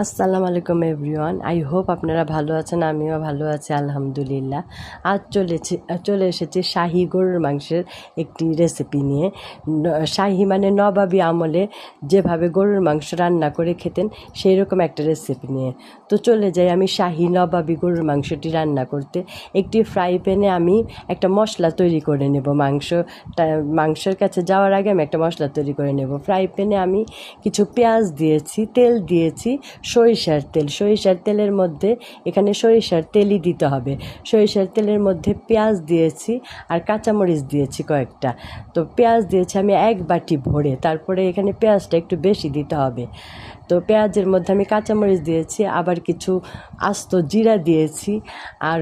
আসসালামু আলাইকুম everyone. I hope আপনারা ভালো আছেন, আমিও ভালো আছি, আলহামদুলিল্লাহ। আজ চলেছি, চলে এসেছি শাহি গরুর মাংসের একটি রেসিপি নিয়ে। শাহি মানে নবাবি আমলে যেভাবে গরুর মাংস রান্না করে খেতেন সেই রকম একটা রেসিপি নিয়ে। তো চলে যাই আমি শাহি নবাবি গরুর মাংসটি রান্না করতে। একটি ফ্রাই প্যানে আমি একটা মশলা তৈরি করে নেব মাংসটা, মাংসের কাছে যাওয়ার আগে আমি একটা মশলা তৈরি করে নেব। ফ্রাই প্যানে আমি কিছু পেঁয়াজ দিয়েছি, তেল দিয়েছি সরিষার তেল। সরিষার তেলের মধ্যে এখানে সরিষার তেলই দিতে হবে। সরিষার তেলের মধ্যে পেঁয়াজ দিয়েছি আর কাঁচামরিচ দিয়েছি কয়েকটা। তো পেঁয়াজ দিয়েছি আমি এক বাটি ভরে। তারপরে এখানে পেঁয়াজটা একটু বেশি দিতে হবে। তো পেঁয়াজের মধ্যে আমি কাঁচামরিচ দিয়েছি, আবার কিছু আস্ত জিরা দিয়েছি, আর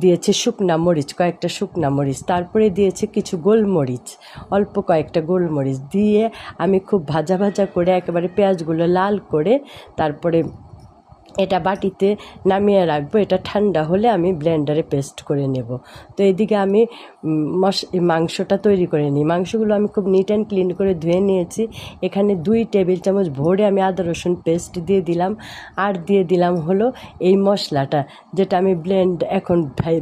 দিয়েছে শুকনা মরিচ, কয়েকটা শুকনা মরিচ। তারপরে দিয়েছে কিছু গোলমরিচ, অল্প কয়েকটা গোলমরিচ। দিয়ে আমি খুব ভাজা ভাজা করে একেবারে পেঁয়াজগুলো লাল করে তারপরে এটা বাটিতে নামিয়ে রাখব, এটা ঠান্ডা হলে আমি ব্লেন্ডারে পেস্ট করে নেব। তো এদিকে আমি মশ, মাংসটা তৈরি করে নিই। মাংসগুলো আমি খুব নিট অ্যান্ড ক্লিন করে ধুয়ে নিয়েছি। এখানে দুই টেবিল চামচ ভরে আমি আদা রসুন পেস্ট দিয়ে দিলাম। আর দিয়ে দিলাম হলো এই মশলাটা, যেটা আমি ব্লেন্ড এখন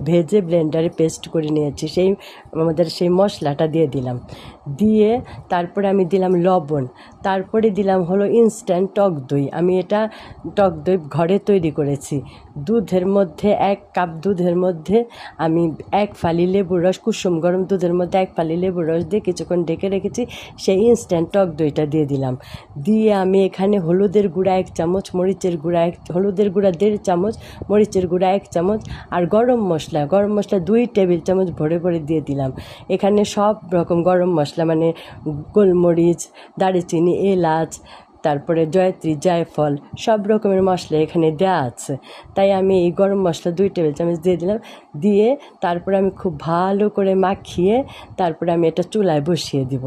ভেজে ব্লেন্ডারে পেস্ট করে নিয়েছি। সেই, আমাদের সেই মশলাটা দিয়ে দিলাম। দিয়ে তারপরে আমি দিলাম লবণ। তারপরে দিলাম হলো ইনস্ট্যান্ট টক দই। আমি এটা টক দই ঘরে তৈরি করেছি। দুধের মধ্যে এক কাপ দুধের মধ্যে আমি এক ফালি লেবুর রস, কুসুম গরম দুধের মধ্যে এক ফালি লেবুর রস দিয়ে কিছুক্ষণ ডেকে রেখেছি। সেই ইনস্ট্যান্ট টক দইটা দিয়ে দিলাম। দিয়ে আমি এখানে হলুদের গুঁড়া এক চামচ, মরিচের গুঁড়া এক, হলুদের গুঁড়া দেড় চামচ, মরিচের গুঁড়া এক চামচ আর গরম মশলা গরম মশলা দুই টেবিল চামচ ভরে ভরে দিয়ে দিলাম। এখানে সব রকম গরম মশলা মানে গোলমরিচ, দারুচিনি, এলাচ, তারপরে জয়ত্রী, জায়ফল, সব রকমের মশলা এখানে দেওয়া আছে। তাই আমি এই গরম মশলা দুই টেবিল চামচ দিয়ে দিলাম। দিয়ে তারপরে আমি খুব ভালো করে মাখিয়ে তারপরে আমি এটা চুলায় বসিয়ে দিব।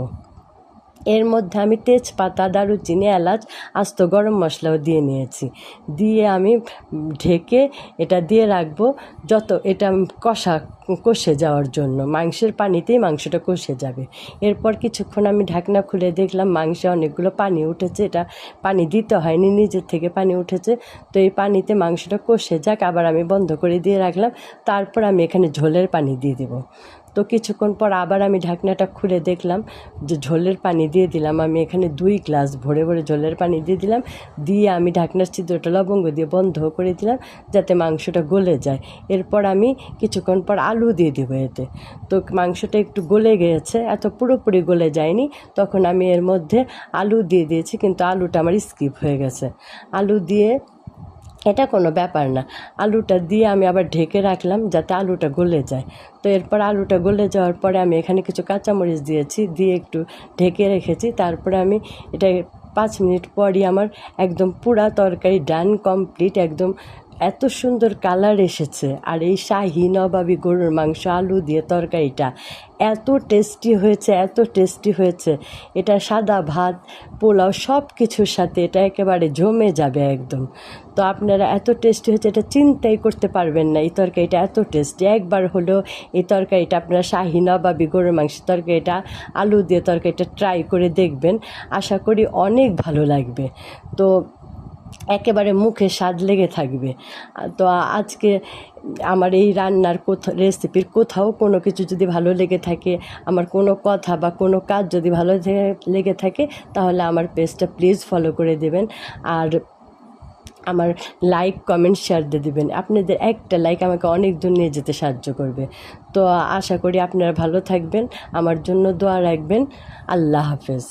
এর মধ্যে আমি তেজপাতা, দারুচিনি, এলাচ, আস্ত গরম মশলাও দিয়ে নিয়েছি। দিয়ে আমি ঢেকে এটা দিয়ে রাখব যত এটা কষা, কষে যাওয়ার জন্য। মাংসের পানিতেই মাংসটা কষে যাবে। এরপর কিছুক্ষণ আমি ঢাকনা খুলে দেখলাম মাংসে অনেকগুলো পানি উঠেছে। এটা পানি দিতে হয়নি, নিজের থেকে পানি উঠেছে। তো এই পানিতে মাংসটা কষে যাক, আবার আমি বন্ধ করে দিয়ে রাখলাম। তারপর আমি এখানে ঝোলের পানি দিয়ে দেবো। তো কিছুক্ষণ পর আবার আমি ঢাকনাটা খুলে দেখলাম, যে ঝোলের পানি দিয়ে দিলাম। আমি এখানে দুই গ্লাস ভরে ভরে ঝোলের পানি দিয়ে দিলাম। দিয়ে আমি ঢাকনার ছিদ্রটা লবঙ্গ দিয়ে বন্ধ করে দিলাম, যাতে মাংসটা গলে যায়। এরপর আমি কিছুক্ষণ পর আলু দিয়ে দেবো এতে। তো মাংসটা একটু গলে গিয়েছে এত পুরোপুরি গলে যায়নি। তখন আমি এর মধ্যে আলু দিয়ে দিয়েছি, কিন্তু আলুটা আমার স্কিপ হয়ে গেছে। আলু দিয়ে এটা কোনো ব্যাপার না। আলুটা দিয়ে আমি আবার ঢেকে রাখলাম যাতে আলুটা গলে যায়। তো এরপর আলুটা গলে যাওয়ার পরে আমি এখানে কিছু কাঁচামরিচ দিয়েছি, দিয়ে একটু ঢেকে রেখেছি। তারপরে আমি এটা পাঁচ মিনিট পরই আমার একদম পুরা তরকারি ডান কমপ্লিট একদম এত সুন্দর কালার এসেছে। আর এই শাহি নবাবী গরুর মাংস, আলু দিয়ে তরকারিটা এত টেস্টি হয়েছে, এত টেস্টি হয়েছে। এটা সাদা ভাত, পোলাও সব কিছুর সাথে এটা একেবারে জমে যাবে একদম। তো আপনারা এত টেস্টি হয়েছে, এটা চিন্তাই করতে পারবেন না। এই তরকারিটা এত টেস্টি একবার হলেও এই তরকারিটা আপনারা শাহি নবাবী গরুর মাংসের তরকারিটা, আলু দিয়ে তরকারিটা ট্রাই করে দেখবেন। আশা করি অনেক ভালো লাগবে। তো একেবারে মুখে স্বাদ লেগে থাকবে। তো আজকে আমার এই রান্নার কোথাও রেসিপির কোথাও কোনো কিছু যদি ভালো লেগে থাকে, আমার কোনো কথা বা কোনো কাজ যদি ভালো লেগে থাকে, তাহলে আমার পেজটা প্লিজ ফলো করে দেবেন। আর আমার লাইক কমেন্ট শেয়ার দিয়ে দেবেন। আপনাদের একটা লাইক আমাকে অনেক দূর নিয়ে যেতে সাহায্য করবে। তো আশা করি আপনারা ভালো থাকবেন। আমার জন্য দোয়া রাখবেন। আল্লাহ হাফেজ।